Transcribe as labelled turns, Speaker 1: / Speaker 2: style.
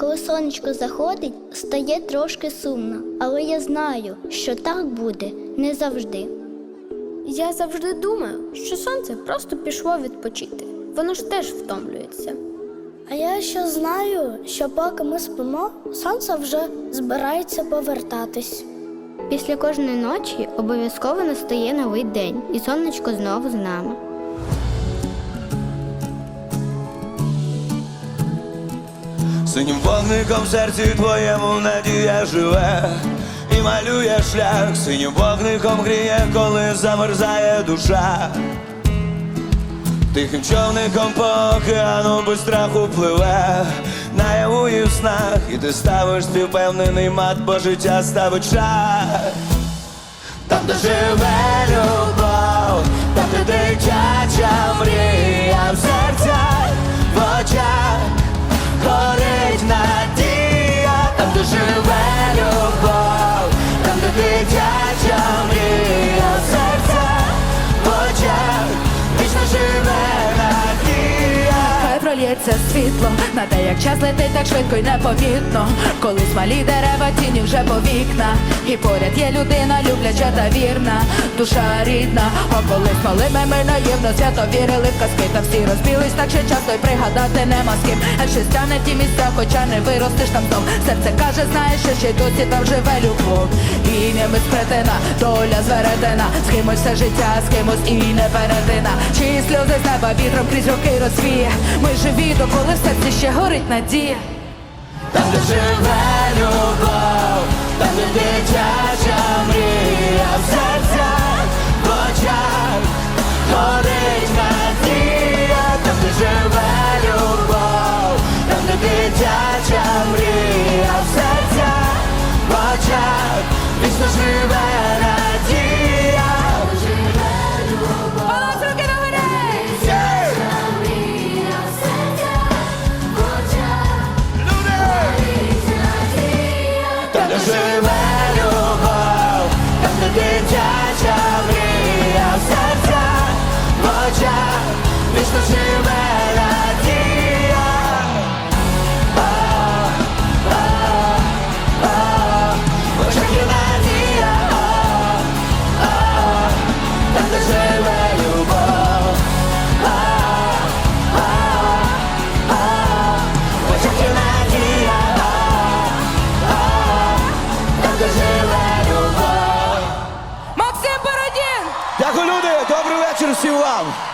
Speaker 1: Коли сонечко заходить, стає трошки сумно, але я знаю, що так буде не завжди.
Speaker 2: Я завжди думаю, що сонце просто пішло відпочити. Воно ж теж втомлюється.
Speaker 1: А я ще знаю, що поки ми спимо, сонце вже збирається повертатись.
Speaker 2: Після кожної ночі обов'язково настає новий день, і сонечко знову з нами.
Speaker 3: Синім вогником в серці твоєму надія живе і малює шлях, синім вогником гріє, коли замерзає душа. Тихим човником по океану без страху пливе, наяву і в снах, і ти ставиш свій впевнений мат, бо життя ставить шлях. Там, де живе любов, там, де
Speaker 4: прольється світло на те, як час летить так швидко й непомітно. Колись малі дерева тіні вже по вікна. І поряд є людина, любляча та вірна, душа рідна. А колись малими ми наївно свято вірили в казки, та всі розбілись, так ще часто й пригадати нема з ким. А ще стане ті місця, хоча не виростеш там знов. Серце каже, знаєш, що ще й досі там живе любов. І не безпретина, доля зверетена, з кимось все життя, з кимось і не перетина. Чиї сльози з неба вітром крізь роки розвіє. Ми живі, доколи в серці ще горить надія.
Speaker 3: Там, де живе любов, там, де дитяча мрія в серцях, в очах горить надія, там, де живе любов, там, де дитяча мрія в серцях, в очах вічно живе любов.
Speaker 4: Максим